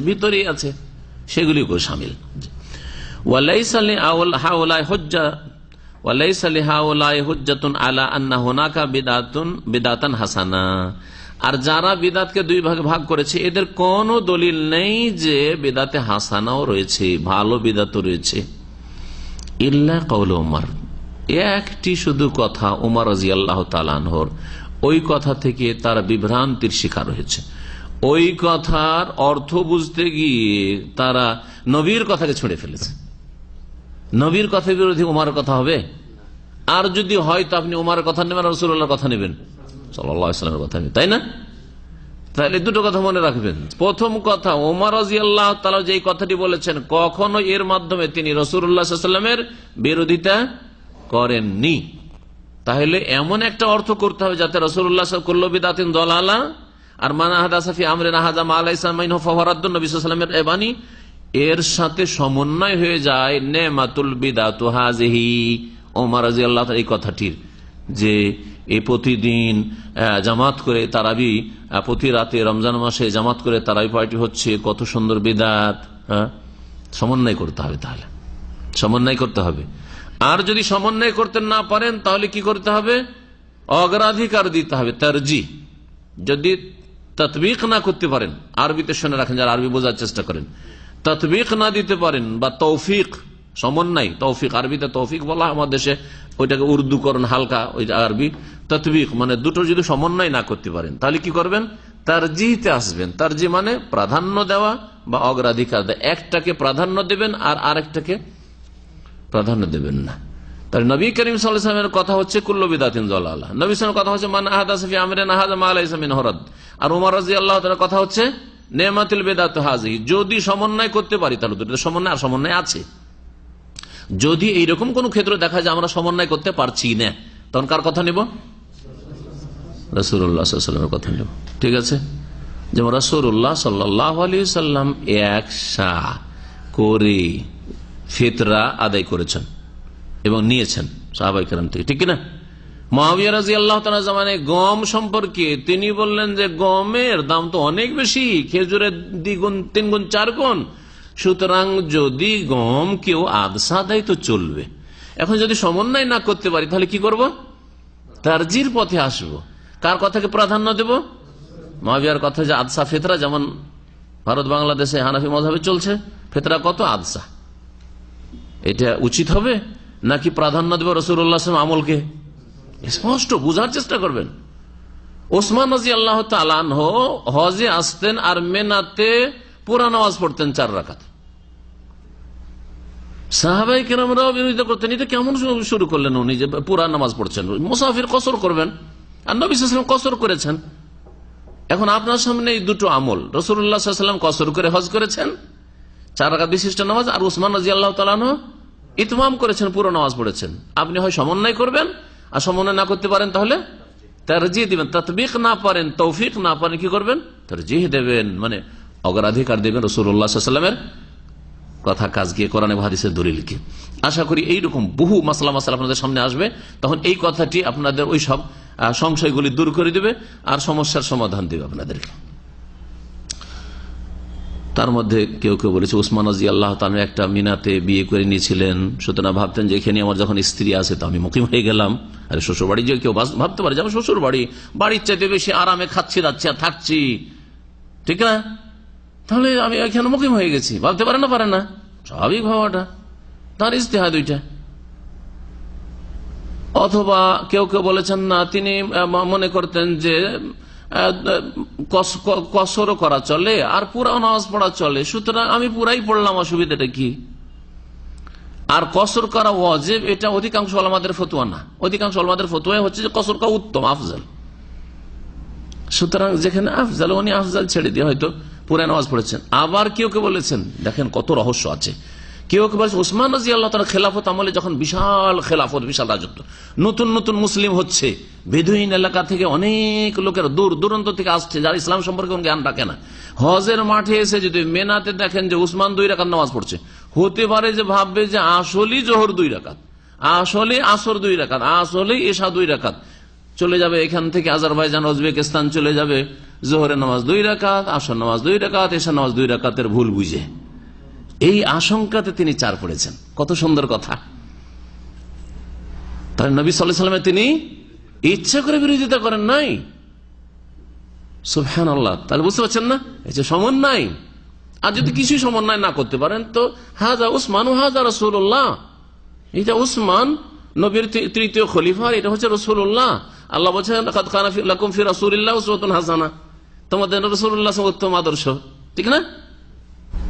ভিতরেই আছে সেগুলিকেও সামিল আর যারা বিদাতকে দুই ভাগে ভাগ করেছে, এদের কোনো দলিল নেই যে বিদাতে হাসানাও রয়েছে, ভালো বিদাতও রয়েছে। ইল্লা কৌল উমার। একটি শুধু কথা উমার রাজি আল্লাহ তালানহর ওই কথা থেকে তার বিভ্রান্তির শিকার হয়েছে। ওই কথার অর্থ বুঝতে গিয়ে তারা নবীর কথাকে ছুঁড়ে ফেলেছে। নবীর কথা বিরোধী উমার কথা হবে? আর যদি হয় তো আপনি উমার কথা নেবেন রসুল্লাহর কথা নেবেন। সাল্লামের কথা নেবেন, তাই না? তাহলে দুটো কথা মনে রাখবেন। প্রথম কথা ওমর রাজি তালা যে কথাটি বলেছেন, কখনো এর মাধ্যমে তিনি রসুল্লাহামের বিরোধিতা করেননি। তাহলে এমন একটা অর্থ করতে হবে যাতে রসুল্লাহ করল বিদাতিন দলালা আর মানাহাদাসাফি আমরেন আহাদাম আলাইসালামের এবানি এর সাথে সমন্বয় হয়ে যায় নেমাতুল বিদাত হাজহি ওমর আল্লাহ এই কথাটির যে এই প্রতিদিন জামাত করে তারাবি প্রতি রাতে রমজান মাসে জামাত করে তারাবি পার্টি হচ্ছে, কত সুন্দর বিদাত হ্যাঁ? সমন্বয় করতে হবে তাহলে। সমন্বয় করতে হবে। আর যদি সমন্বয় করতে না পারেন তাহলে কি করতে হবে? অগ্রাধিকার দিতে হবে, তারজি। যদি তৎবিক না করতে পারেন। আরবিতে শুনে রাখেন যারা আরবি বোঝার চেষ্টা করেন। তৎবিক না দিতে পারেন বা তৌফিক সমন্বয় তৌফিক, আরবিতে তৌফিক বলা আমার দেশে, ওইটাকে উর্দু করেন, হালকা ওই আরবি। তৎবিক মানে দুটো যদি সমন্বয় না করতে পারেন, তাহলে কি করবেন? তারজিতে আসবেন। তারজি মানে প্রাধান্য দেওয়া বা অগ্রাধিকার দেওয়া। একটাকে প্রাধান্য দেবেন আর আরেকটাকে প্রাধান্য দেবেন না। নবী করিম সাল্লামের কথা হচ্ছে কুল্ল বিদাতিন জল্লাহ নবী সালামের কথা হচ্ছে মান আহাদ আসফি আমরেন আহাদ মা আলাইসামিন হরদ আর উমর রাজি আল্লাহ কথা হচ্ছে নেমাতিল বেদাত হাজি, যদি সমন্বয় করতে পারি, তাহলে দুটো সমন্বয়, আর সমন্বয় আছে। যদি এইরকম কোন ক্ষেত্র দেখা যায়, আমরা সমন্বয় করতে পারছি না, তখন কার কথা নেব? রসুল্লাহামের কথা নেব। ঠিক আছে? যেমন রসুল্লাহ সাল্লাহ আলী সাল্লাম একসা করে ফেতরা আদায় করেছেন এবং নিয়েছেন সাহাবাই কালাম থেকে। ঠিক না জামানে গম সম্পর্কে তিনি বললেন যে গমের দাম তো অনেক বেশি, খেজুরের দ্বিগুণ, তিনগুণ চার গুণ সুতরাং যদি গম কেউ আদসা দেয় তো চলবে। এখন যদি সমন্বয় না করতে পারি, তাহলে কি করব? তারজির পথে আসব। কার কথাকে প্রাধান্য দেব? মহাবিয়ার কথা যে আদসা ফেতরা, যেমন ভারত, বাংলাদেশে হানাফি মজাবে চলছে, ফেতরা কত আদসা? এটা উচিত হবে নাকি প্রাধান্য দেব রসুল্লাহ আমলকে? স্পষ্ট, বুঝার চেষ্টা করবেন। ওসমান রাজি আল্লাহ তালানহ হজে আসতেন আর মেনাতে পুরা নামাজ পড়তেন চার রাখাত সাহাবাই কেরামরাও বিরোধিতা করতেন। এটা কেমন শুরু করলেন উনি যে পুরা নামাজ পড়ছেন? মুসাফির কসর করবেন। আর নবী সাল্লাম কসর করেছেন। এখন আপনার সামনে এই দুটো আমল। রসুল্লাহাম কসর করে হজ করেছেন। চার রাখাত বিশিষ্ট নামাজ। আর উসমান রাজি আল্লাহ তালানহ ইতমাম করেছেন, পুরো নামাজ পড়েছেন। আপনি হয় সমন্বয় করবেন আর সমন্বয় না করতে পারেন তাহলে? তারজিহ দিবেন তৎবিক না পারেন, তৌফিক না পারেন, কি করবেন? তারজিহ দেবেন মানে অগ্রাধিকার দেবেন রসুল্লাহামের কথা, কাজ গিয়ে কোরআন হাদিসের দলিলকে আশা করি এইরকম বহু মাসলা মশলা আপনাদের সামনে আসবে, তখন এই কথাটি আপনাদের ওই সব সংশয়গুলি দূর করে দেবে, আর সমস্যার সমাধান দেবে আপনাদেরকে। তার মধ্যে কেউ কেউ বলেছে, উসমান আজি আল্লাহ তালু একটা মিনাতে বিয়ে করে নিয়েছিলেন। সুতরাং ভাবতেন যে এখানে আমার যখন স্ত্রী আছে, তো আমি মুখিম হয়ে গেলাম। আরে শ্বশুর বাড়ি যে কেউ ভাবতে পারে যে আমার শ্বশুর বাড়ি বাড়ির চাইতে বেশি আরামে খাচ্ছি যাচ্ছি আর থাকছি। ঠিক না? তাহলে আমি এখানে মুখিম হয়ে গেছি। ভাবতে পারে না পারে না। স্বাভাবিক ভাবাটা। তার ইস্তেহা দুইটা। অথবা কেউ কেউ বলেছেন না, তিনি মনে করতেন যে কসরও করা চলে, আর পুরা নামাজ পড়া চলে। সুতরাং আমি পুরাই পড়লাম, অসুবিধাটা কি? আর কসর করা ওয়াজেব, এটা অধিকাংশ আলমাদের ফতুয়া না। অধিকাংশ আলমাদের ফতুয়া হচ্ছে যে কসর করা উত্তম, আফজাল। সুতরাং যেখানে আফজাল, উনি আফজাল ছেড়ে দিয়ে হয়তো পুরা নামাজ পড়েছেন। আবার কেউ কেউ বলেছেন, দেখেন কত রহস্য আছে। কেউ কেউ বলছে উসমান রাজি আল্লাহ তালা খেলাফত আমলে যখন বিশাল খেলাফত, বিশাল রাজত্ব। নতুন নতুন মুসলিম হচ্ছে। বেদুইন এলাকা থেকে অনেক লোকের দূর, দূরান্ত থেকে আসছে, যারা ইসলাম সম্পর্কে জ্ঞান রাখে না। হজের মাঠে এসে যদি মেনাতে দেখেন যে উসমান দুই রাকাত নামাজ পড়ছে, হতে পারে যে ভাববে যে আসলেই জোহর দুই রাকাত আসলে আসর দুই রাকাত, আসলেই এসা দুই রাকাত। চলে যাবে এখান থেকে আজারবাইজান, উজবেকিস্তান চলে যাবে, জোহরের নামাজ দুই রাকাত, আসর নামাজ দুই রাকাত এশার নামাজ দুই রাকাতের ভুল বুঝে। এই আশঙ্কাতে তিনি চার পড়েছেন। কত সুন্দর কথা। তাহলে নবী সাল্লাহ সাল্লামে তিনি ইচ্ছা করে বিরোধিতা করেন নাই। সুফহান আল্লাহ তাহলে বুঝতে পারছেন না? যে সমন্বয় আর যদি কিছুই সমন্বয় না করতে পারেন, তো হাজা উসমান ও হাজা রসুল্লাহ এটা উসমান নবীর তৃতীয় খলিফা এটা হচ্ছে রসুল্লাহ আল্লাহ বলছেন তোমাদের রসুল্লাহ উত্তম আদর্শ। ঠিক না?